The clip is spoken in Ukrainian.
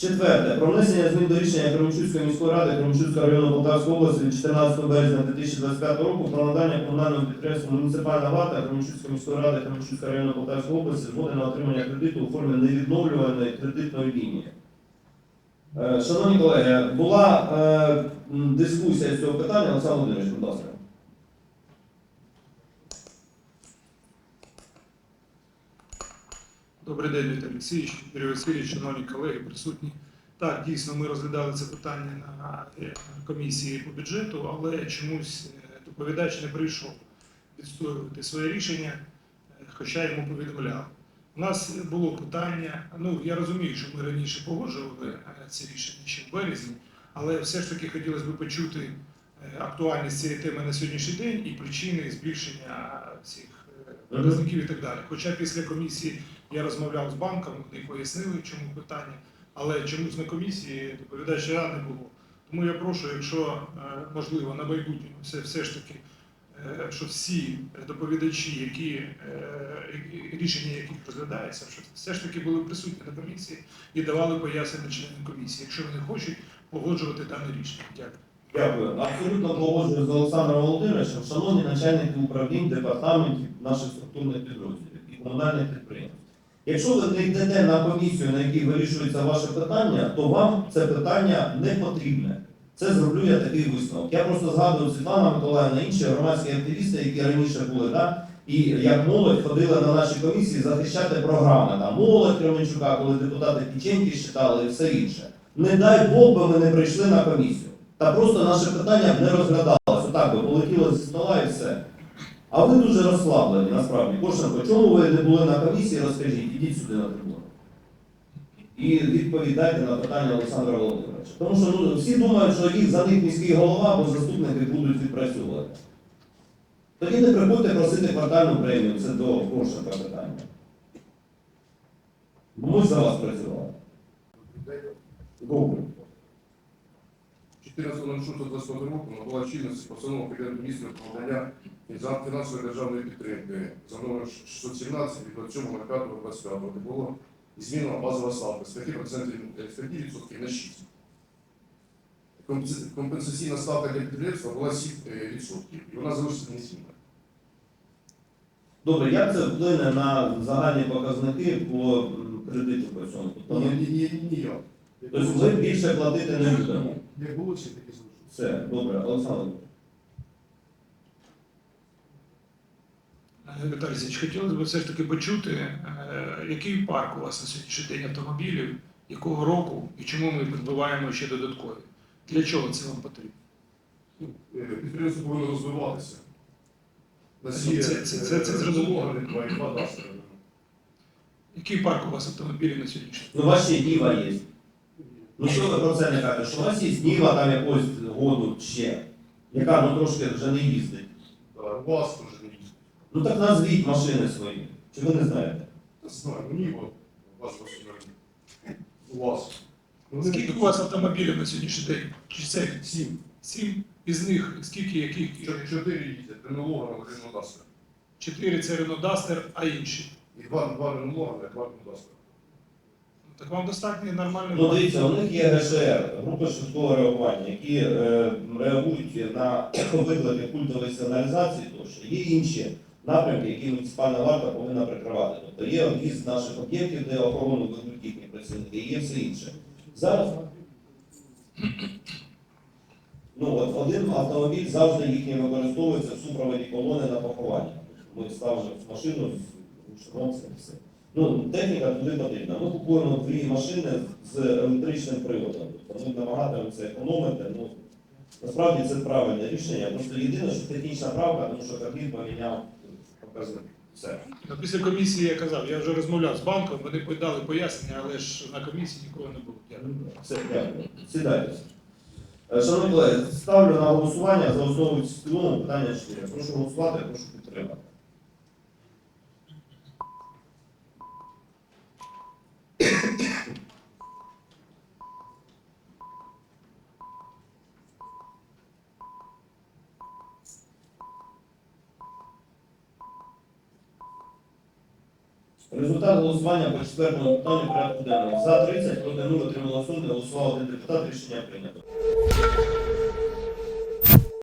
Четверте. Про внесення змін до рішення Кременчуцької міської ради Кременчуцького району Полтавської області від 14 березня 2025 року про надання комунальному підприємству муніципальна варта Кременчуцької міської ради Кременчуцького району Полтавської області згоди на отримання кредиту у формі невідновлюваної кредитної лінії. Е, Шановні колеги, була е, дискусія з цього питання. Олександр Володимирович, будь ласка. Добрий день, Віталій Олексійович, Юрій Васильович, шановні колеги, присутні. Так, дійсно, ми розглядали це питання на е, комісії по бюджету, але чомусь е, доповідач не прийшов відстоювати своє рішення, е, хоча йому повідомляли. У нас було питання, ну я розумію, що ми раніше погоджували це рішення ще в березні, але все ж таки хотілося б почути актуальність цієї теми на сьогоднішній день і причини збільшення цих показників і так далі. Хоча після комісії я розмовляв з банком, вони пояснили, чому питання, але чомусь на комісії доповідача не було. Тому я прошу, якщо е, можливо на майбутнє, все, все ж таки, е, що всі доповідачі, які е, рішення яких розглядаються, що все ж таки були присутні на комісії і давали пояснення членам комісії, якщо вони хочуть погоджувати дане рішення. Дякую. Дякую. Абсолютно погоджуюсь з Олександром Володимировичем. Шановні начальники управлінь, департаментів наших структурних підрозділів і комунальних підприємств. Якщо ви не йдете на комісію, на якій вирішується ваше питання, то вам це питання не потрібне. Це зроблю я такий висновок. Я просто згадую Світлана Миколаївна, інші громадські активісти, які раніше були, да? і як молодь ходили на наші комісії захищати програми. Там молодь Кременчука, коли депутати печеньки читали і все інше. Не дай Бог би ми не прийшли на комісію. Та просто наше питання б не розглядалося. Отак би полетіло зі стола і все. А ви дуже розслаблені, насправді. Кошенко, чому ви не були на комісії, розкажіть, ідіть сюди на трибуну. І відповідайте на питання Олександра Володимировича. Тому що ну, всі думають, що їх за них міський голова або заступники будуть відпрацьовувати. Тоді не приходьте просити квартальну премію, це до Кошенка питання. Ми за вас працювали. Добре. 14.06.20 року набула чинності постанова Кабінету міністрів про надання фінансової державної підтримки за номер 617 від 27.05.25, де було змінена базова ставка з 5%, е, з 5% на 6%. Компенсаційна ставка для підприємства була 7%, і вона залишиться незмінна. Добре, як це вплине на загальні показники по кредиту по цьому? Ні, ні, ні, ніяк. Тобто ми більше платити не будемо. Як було, чи такі залишиться. Все, добре, Олександр. Е, Віталій Олексійович, хотілося б все ж таки почути, е, який парк у вас на сьогоднішній день автомобілів, якого року і чому ми придбаємо ще додаткові? Для чого це вам потрібно? Е, Підприємство повинно розвиватися. Ну, це- це- це- це е, зрозуміло. Який парк у вас автомобілів на сьогоднішній Ну, у вас ще Діва є. Ну що ви про це не кажете? Що у вас є Діва там якогось году ще, яка ну трошки вже не їздить. Так, У вас теж не їздить. Ну так назвіть машини свої. Чи ви не знаєте? Не знаю, ну ні, у вас не У вас. Ну, Скільки у вас автомобілів на сьогоднішній день? Чи це Сім. сім? Із них скільки яких? Чотири їздять, Ренолога, один Дастер. Чотири це Duster, а інші? І два, два Ренолога, два Дастер. Так вам достатньо нормально. Ну дивіться, у них є ГШР, групи швидкого реагування, які е, реагують на виклики культової сигналізації тощо. Є інші напрямки, які муніципальна варта повинна прикривати. Тобто є об'їзд наших об'єктів, де охорону ведуть їхні працівники, і є все інше. Зараз ну, от один автомобіль завжди їхній використовується в супроводі колони на поховання. Ми ставимо машину з шановцем все. Ну, техніка туди потрібна. Ми купуємо дві машини з електричним приводом. Ми намагаємося економити. Ну, насправді це правильне рішення. Просто єдине, що технічна правка, тому що Кабмін поміняв показник. Все. Після комісії я казав, я вже розмовляв з банком, вони дали пояснення, але ж на комісії нікого не було. Дякую. Все, дякую. Сідайте. Е, Шановні колеги, ставлю на голосування за основу цілому питання 4. Прошу голосувати, прошу підтримати. Результат голосування по четвертому питанню порядку денного. За 30, проти 0, отримало суд, голосував один депутат, рішення прийнято.